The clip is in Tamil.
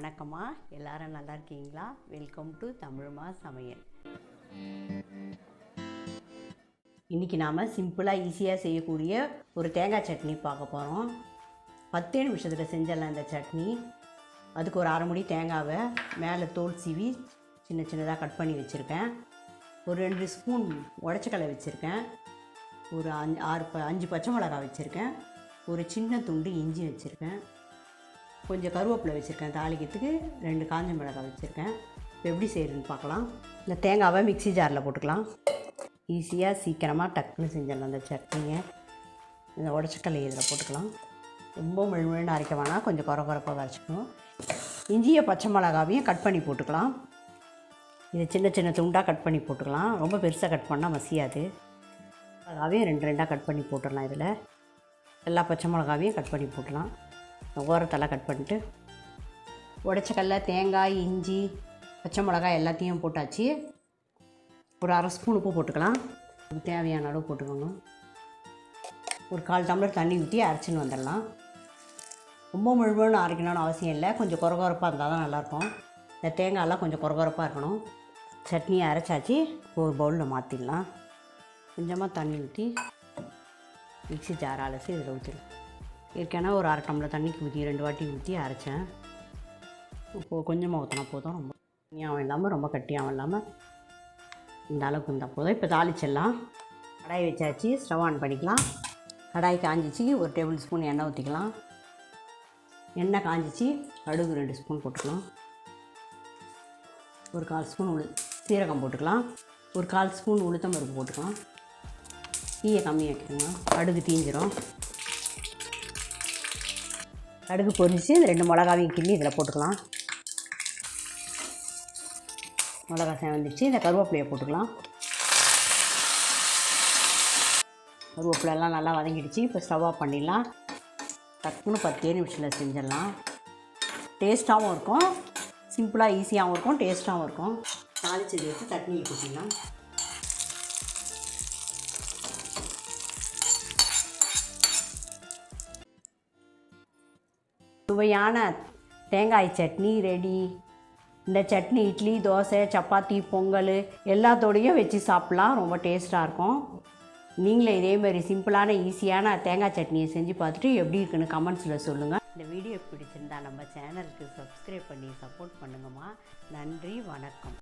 வணக்கம்மா. எல்லாரும் நல்லா இருக்கீங்களா? வெல்கம் டு தமிழ்மா சமையல். இன்றைக்கி நாம் சிம்பிளாக ஈஸியாக செய்யக்கூடிய ஒரு தேங்காய் சட்னி பார்க்க போகிறோம் பத்தே நிமிஷத்தில் செஞ்சிடலாம் இந்த சட்னி. அதுக்கு ஒரு அரை முடி தேங்காவை மேலே தோல் சீவி சின்ன சின்னதாக கட் பண்ணி வச்சுருக்கேன். ஒரு ரெண்டு ஸ்பூன் உடச்சக்கலை வச்சுருக்கேன். ஒரு அஞ்சு ஆறு ப அஞ்சு பச்சை மிளகாய் வச்சுருக்கேன். ஒரு சின்ன துண்டு இஞ்சி வச்சுருக்கேன். கொஞ்சம் கருவேப்பிலை வச்சுருக்கேன் தாளிக்கிறதுக்கு ரெண்டு காஞ்ச மிளகாய் வச்சுருக்கேன். இப்போ எப்படி செய்கிறதுன்னு பார்க்கலாம். இந்த தேங்காவை மிக்ஸி ஜாரில் போட்டுக்கலாம். ஈஸியாக சீக்கிரமாக டக்குன்னு செஞ்சிடலாம் அந்த சட்னியை. இந்த உடச்சக்கல்லை இதில் போட்டுக்கலாம். ரொம்ப முழுமுழுன்னு அரைக்க வேணாம் கொஞ்சம் குறை குறைப்பாக அரைச்சிக்கணும் இஞ்சியை பச்சை மிளகாவையும் கட் பண்ணி போட்டுக்கலாம். இதை சின்ன சின்ன துண்டாக கட் பண்ணி போட்டுக்கலாம். ரொம்ப பெருசாக கட் பண்ணால் மசியாது. மிளகாவையும் ரெண்டு ரெண்டாக கட் பண்ணி போட்டுடலாம் இதில். எல்லா பச்சை மிளகாவையும் கட் பண்ணி போட்டுடலாம். ஓரத்தெல்லாம் கட் பண்ணிட்டு உடச்ச கடல தேங்காய் இஞ்சி பச்சை மிளகாய் எல்லாத்தையும் போட்டாச்சு. ஒரு அரை ஸ்பூன் உப்பு போட்டுக்கலாம். தேவையான அளவு போட்டுக்கோங்க. ஒரு கால் டம்ளர் தண்ணி ஊற்றி அரைச்சின்னு வந்துடலாம். ரொம்ப முழுமுழுன்னு அரைக்கணும்னு அவசியம் இல்லை. கொஞ்சம் குறகுறப்பாக இருந்தால் தான் நல்லாயிருக்கும். இந்த தேங்காயெல்லாம் கொஞ்சம் குறகுறப்பாக இருக்கணும். சட்னியை அரைச்சாச்சு. ஒரு பவுலில் மாற்றிடலாம் கொஞ்சமாக தண்ணி ஊற்றி மிக்ஸி ஜார் அலசி இதில் ஊற்றிடலாம் ஏற்கனவே ஒரு அரை டம்ளர் தண்ணிக்கு ஊற்றி ரெண்டு வாட்டி ஊற்றி அரைச்சேன். இப்போது கொஞ்சமாக ஊற்றினா போதும். ரொம்ப தண்ணியாகவும் இல்லாமல் ரொம்ப கட்டியாகவும் இல்லாமல் இந்த அளவுக்கு இருந்தால் போதும். இப்போ தாளிச்சிடலாம். கடாய் வச்சாச்சு. ஸ்டவ் ஆன் பண்ணிக்கலாம். கடாய் காஞ்சிச்சு. ஒரு டேபிள் ஸ்பூன் எண்ணெய் ஊற்றிக்கலாம் எண்ணெய் காஞ்சிச்சு. கடுகு ரெண்டு ஸ்பூன் போட்டுக்கலாம். ஒரு கால் ஸ்பூன் உளு சீரகம் போட்டுக்கலாம். ஒரு கால் ஸ்பூன் உளுத்தம் பருப்பு போட்டுக்கலாம். தீயை கம்மியாக வைக்கணும் கடுகு தீஞ்சிரும். கடுகு பொரிஞ்சு இந்த ரெண்டு மிளகாவையும் கிள்ளி இதில் போட்டுக்கலாம். மிளகா சேவந்துச்சு இந்த கருவேப்பிலையை போட்டுக்கலாம். கருவேப்பிலெல்லாம் நல்லா வதங்கிடுச்சு. இப்போ ஸ்டவ் ஆஃப் பண்ணிடலாம். டக்குன்னு பத்தே நிமிஷத்தில் செஞ்சிடலாம். டேஸ்ட்டாகவும் இருக்கும். சிம்பிளாக ஈஸியாகவும் இருக்கும். டேஸ்ட்டாகவும் இருக்கும். தாளிச்சது வச்சு சட்னி கொட்டிடலாம் சுவையான தேங்காய் சட்னி ரெடி. இந்த சட்னி இட்லி தோசை சப்பாத்தி பொங்கல் எல்லாத்தோடையும் வச்சு சாப்பிட்லாம். ரொம்ப டேஸ்ட்டாக இருக்கும். நீங்களே இதேமாதிரி சிம்பிளான ஈஸியான தேங்காய் சட்னியை செஞ்சு பார்த்துட்டு எப்படி இருக்குன்னு கமெண்ட்ஸில் சொல்லுங்கள் இந்த வீடியோ பிடிச்சிருந்தா நம்ம சேனலுக்கு சப்ஸ்கிரைப் பண்ணி சப்போர்ட் பண்ணுங்கம்மா. நன்றி வணக்கம்.